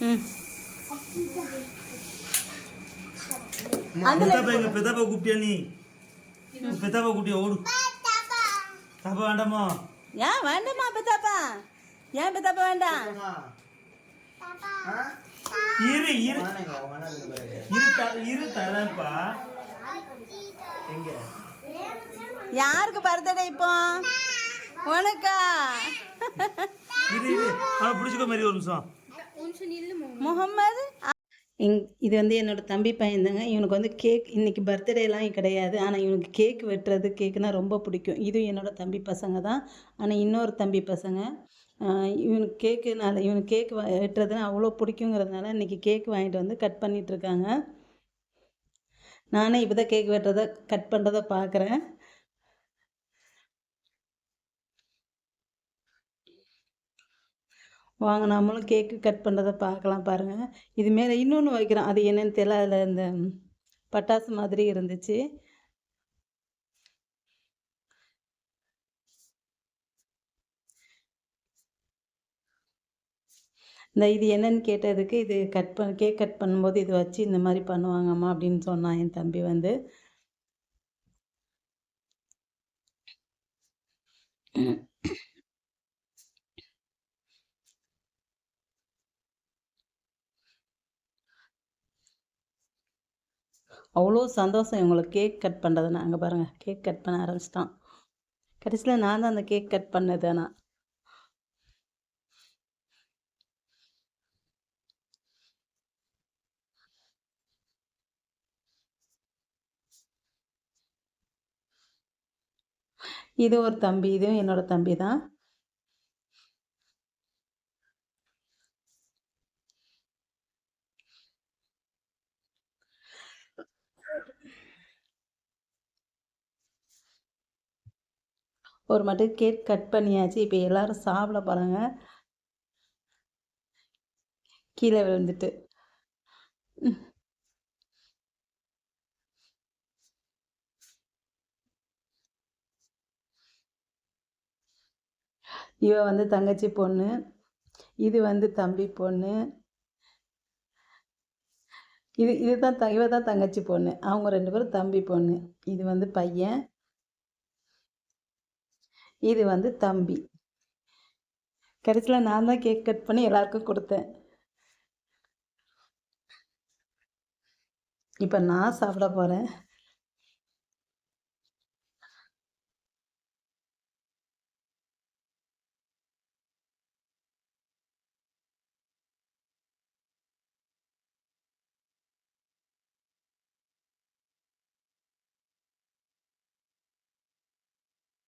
ம் பெத்தாப்பா எங்க பெத்தாப்பா கூப்பிட்டியா நீ? பெத்தாப்பா கூப்பிட்டியா ஓடு. தாப்பா வேண்டாமா ஏன் வேண்டாமா பெத்தாப்பா? ஏன் பெத்தாப்பா வேண்டாம்? இரு இரு. இரு த- இரு தரேன்ப்பா. யாருக்கு பர்த்டே இப்போ? உனக்கா? இரு இரு. அவனை பிடிச்சிக்கோ மாதிரி ஒரு நிமிஷம். முகம்மது? இங் இது வந்து என்னோட தம்பி பையன் தாங்க இவனுக்கு வந்து கேக் இன்னைக்கு பர்த்டேலாம் கிடையாது. ஆனால் இவனுக்கு கேக் வெட்டுறது கேக்குனா ரொம்ப பிடிக்கும். இதுவும் என்னோட தம்பி பசங்க தான் ஆனால் இன்னொரு தம்பி பசங்க இவனுக்கு கேக்குனால இவனுக்கு கேக் வெட்டுறதுனா அவ்வளோ பிடிக்குங்கிறதுனால இன்றைக்கி கேக் வாங்கிட்டு வந்து கட் பண்ணிகிட்ருக்காங்க நானும் நானே இப்போ தான் கேக் வெட்டுறதை கட் பண்ணுறதை பார்க்குறேன் வாங்க நம்மளும் கேக்கு கட் பண்ணுறதை பார்க்கலாம் பாருங்கள் இது மேலே இன்னொன்று வைக்கிறோம். அது என்னென்னு தெரியல அதில் இந்த பட்டாசு மாதிரி இருந்துச்சு. இந்த இது என்னன்னு கேட்டதுக்கு இது கட் பண்ண கேக் கட் பண்ணும்போது இது வச்சு இந்த மாதிரி பண்ணுவாங்கம்மா அப்படின்னு சொன்னான் என் தம்பி வந்து. அவ்வளோ சந்தோஷம் இவங்களுக்கு கேக் கட் பண்ணுறது நாங்கள் பாருங்கள் கேக் கட் பண்ண ஆரம்பிச்சிட்டான். கடைசியில் நான் தான் அந்த கேக் கட் பண்ணது ஆனால் இது ஒரு தம்பி இதுவும் என்னோட தம்பி தான் ஒரு மட்டும் கேக் கட் பண்ணியாச்சு. இப்போ எல்லாரும் சாப்பிட போகிறாங்க கீழே விழுந்துட்டு. இவ வந்து தங்கச்சி பொண்ணு. இது வந்து தம்பி பொண்ணு. இது இதுதான் த இவ தான் தங்கச்சி பொண்ணு. அவங்க ரெண்டு பேரும் தம்பி பொண்ணு. இது வந்து பையன். இது வந்து தம்பி. கடைசியில் நான் தான் கேக் கட் பண்ணி எல்லாருக்கும் கொடுத்தேன். இப்போ நான் சாப்பிட போகிறேன்